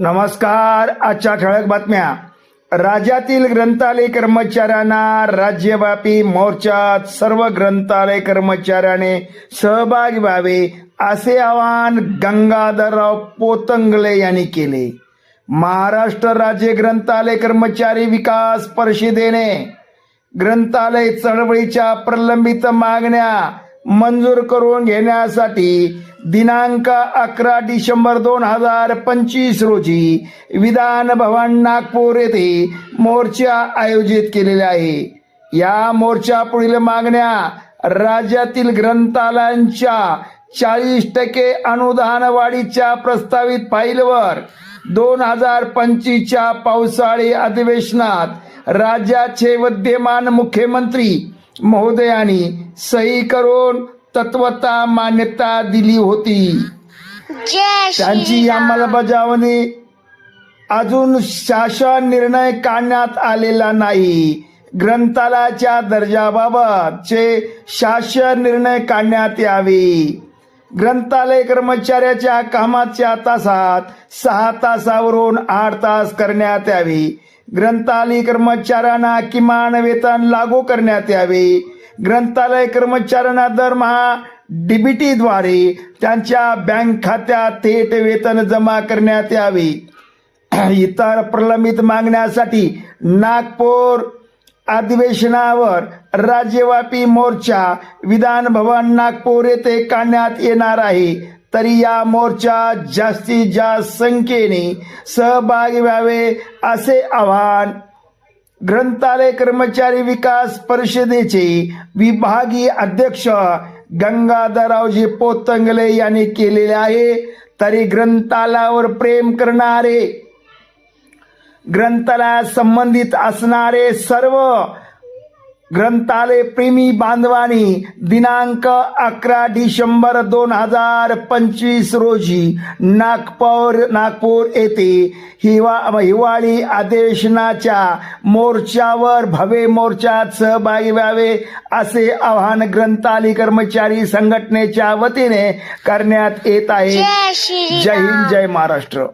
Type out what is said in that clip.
नमस्कार आजच्या ठळक बातम्या. राज्यातील ग्रंथालय कर्मचाऱ्यांना राज्यव्यापी मोर्चात सर्व ग्रंथालय कर्मचाऱ्याने सहभागी व्हावे असे आवाहन गंगाधरराव पोतंगले यांनी केले. महाराष्ट्र राज्य ग्रंथालय कर्मचारी विकास परिषदेने ग्रंथालय चळवळीच्या प्रलंबित मागण्या मंजूर करून घेण्यासाठी दिनांक अकरा डिसेंबर दोन हजार पंचवीस रोजी विधान भवन नागपूर येथे मोर्चा आयोजित केलेला आहे. या मोर्चा पुढील मागण्या राज्यातील ग्रंथालयांच्या चाळीस टक्के अनुदान वाढीच्या प्रस्तावित फाईलवर दोन हजार पंचवीसच्या पावसाळी अधिवेशनात राज्याचे विद्यमान मुख्यमंत्री महोदयांनी सही करून तत्वता मान्यता दिली होती. त्यांची अंमलबजावणी अजून शासन निर्णय काढण्यात आलेला नाही. ग्रंथालयाच्या दर्जाबाबतचे शासन निर्णय काढण्यात यावे. ग्रंथालय कर्मचाऱ्याच्या कामाच्या तासात सहा तासावरून आठ तास करण्यात यावे. ग्रंथालय कर्मचाऱ्यांना किमान वेतन लागू करण्यात यावे. ग्रंथालय कर्मचाऱ्यांना दरमहा डीबीटीद्वारे त्यांच्या बँक खात्यात थेट वेतन जमा करण्यात यावे. इतर प्रलंबित मागण्यासाठी नागपूर अधिवेशनावर राज्यव्यापी मोर्चा विधान भवन नागपूर येथे काढण्यात येणार आहे. तरी या मोर्चा जास्तीत जास्त संख्येने सहभागी व्हावे असे आवाहन ग्रंथालय कर्मचारी विकास परिषदेचे विभागीय अध्यक्ष गंगाधररावजी पोतंगले यांनी केलेले आहे. तरी ग्रंथालयावर प्रेम करणारे ग्रंथालयात संबंधित असणारे सर्व ग्रंथालय प्रेमी बांधवांनी दिनांक अकरा डिसेंबर दोन हजार पंचवीस रोजी नागपूर नागपूर येथे हिवा हिवाळी अधिवेशनाच्या मोर्चावर भव्य मोर्चात सहभागी व्हावे असे आवाहन ग्रंथालय कर्मचारी संघटनेच्या वतीने करण्यात येत आहे. जय हिंद जय महाराष्ट्र.